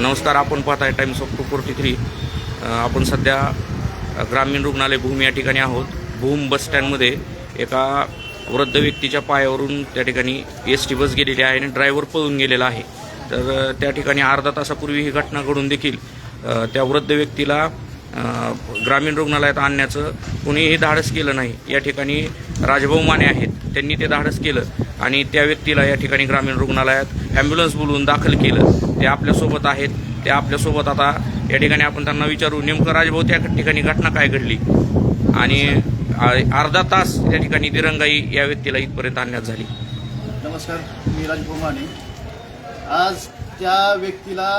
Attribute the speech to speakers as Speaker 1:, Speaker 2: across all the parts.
Speaker 1: नमस्कार आपण पाहत आहे Times of two forty three आपण सध्या ग्रामीण रुग्णालय भूम या ठिकाणी आहोत. भूम बस स्टँडमध्ये एका वृद्ध व्यक्तीच्या पायावरून त्या ठिकाणी एस टी बस गेलेली आहे आणि ड्रायव्हर पळून गेलेला आहे. तर त्या ठिकाणी अर्धा तासापूर्वी ही घटना घडून देखील त्या वृद्ध व्यक्तीला ग्रामीण रुग्णालयात आणण्याचं कुणीही धाडस केलं नाही. या ठिकाणी राजभाऊ माने आहेत. त्यांनी ते धाडस केलं आणि त्या व्यक्तीला या ठिकाणी ग्रामीण रुग्णालयात ॲम्ब्युलन्स बोलवून दाखल केलं. ते आपल्यासोबत आहेत. ते आपल्यासोबत आता या ठिकाणी आपण त्यांना विचारू नेमकं राजभाऊ त्या ठिकाणी घटना काय घडली? आणि अर्धा तास या ठिकाणी दिरंगाई या व्यक्तीला इथपर्यंत आणण्यात झाली.
Speaker 2: नमस्कार मी राजभाऊ माने. आज त्या व्यक्तीला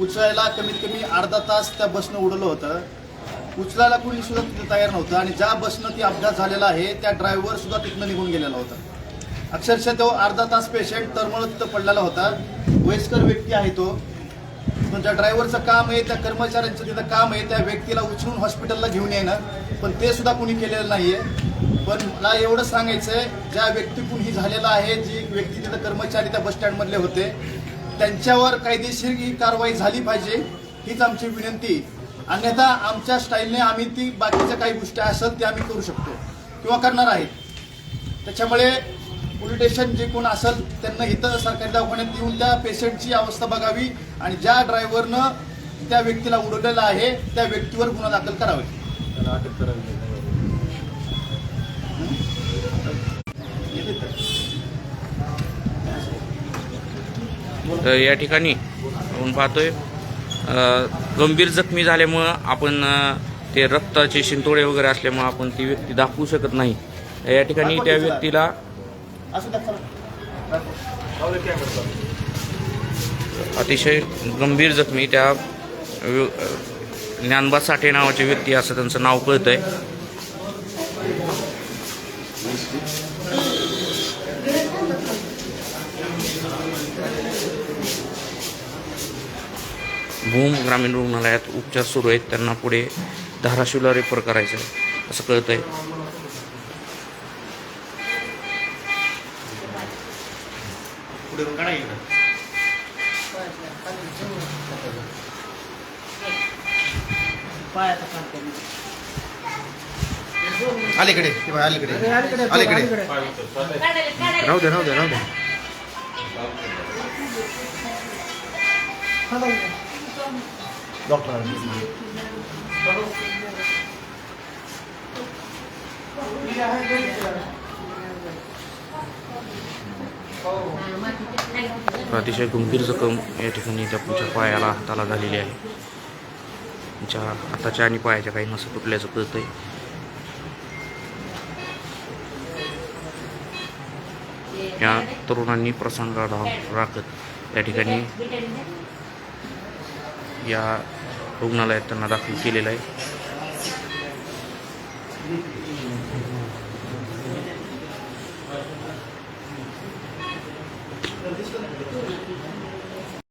Speaker 2: उचलायला कमीत कमी अर्धा तास त्या बसनं उडवलं होतं. उचलायला कोणी सुद्धा तिथं तयार नव्हतं आणि ज्या बसनं ती अपघात झालेला आहे त्या ड्रायव्हर सुद्धा तिथनं निघून गेलेला होता. अक्षरशः तो अर्धा तास पेशंट तरमळत तिथं पडलेला होता. वयस्कर व्यक्ती आहे तो. पण त्या ड्रायव्हरचं काम आहे त्या कर्मचाऱ्यांचं तिथं काम आहे त्या व्यक्तीला उचलून हॉस्पिटलला घेऊन येणं. पण ते सुद्धा कुणी केलेलं नाहीये. पण मला एवढं आहे ज्या व्यक्तीकडून ही झालेलं आहे जी व्यक्ती तिथं कर्मचारी त्या बसस्टँडमधले होते त्यांच्यावर कायदेशीर ही कारवाई झाली पाहिजे हीच आमची विनंती. अन्यथा आमच्या स्टाईलने आम्ही ती बाकीच्या काही गोष्टी असेल ते आम्ही करू शकतो किंवा करणार आहेत त्याच्यामुळे पोलीस स्टेशन जे कोण असेल त्यांना इथं सरकारी दवाखान्यात येऊन त्या पेशंटची अवस्था बघावी आणि ज्या ड्रायव्हरनं त्या व्यक्तीला उडवलेलं आहे त्या व्यक्तीवर गुन्हा दाखल करावे.
Speaker 3: त्याला अटक करावी
Speaker 1: तर या ठिकाणी आपण पाहतोय गंभीर जखमी झाल्यामुळं आपण ते रक्ताचे शिंतोडे वगैरे असल्यामुळं आपण ती व्यक्ती दाखवू शकत नाही. या ठिकाणी त्या व्यक्तीला अतिशय गंभीर जखमी त्या व्य- ज्ञानबा साठे नावाची व्यक्ती असं त्यांचं नाव कळतंय. भूम ग्रामीण रुग्णालयात उपचार सुरू आहेत. त्यांना पुढे धाराशिवला रेफर करायचं आहे. असं कळतंय.
Speaker 3: पुढे पण काढा इकडं.
Speaker 4: अलीकडे अलीकडे. अलीकडे. राहू दे राहू दे राहू दे.
Speaker 3: डॉक्टर
Speaker 1: अतिशय गंभीर जखम या ठिकाणी त्या पुढच्या पायाला हाताला झालेली आहे त्यांच्या हाताच्या आणि पायाच्या काही नसं तुटल्याचं कळतंय या तरुणांनी प्रसंगाला राखत या ठिकाणी या रुग्णालयात त्यांना दाखल केलेलं आहे.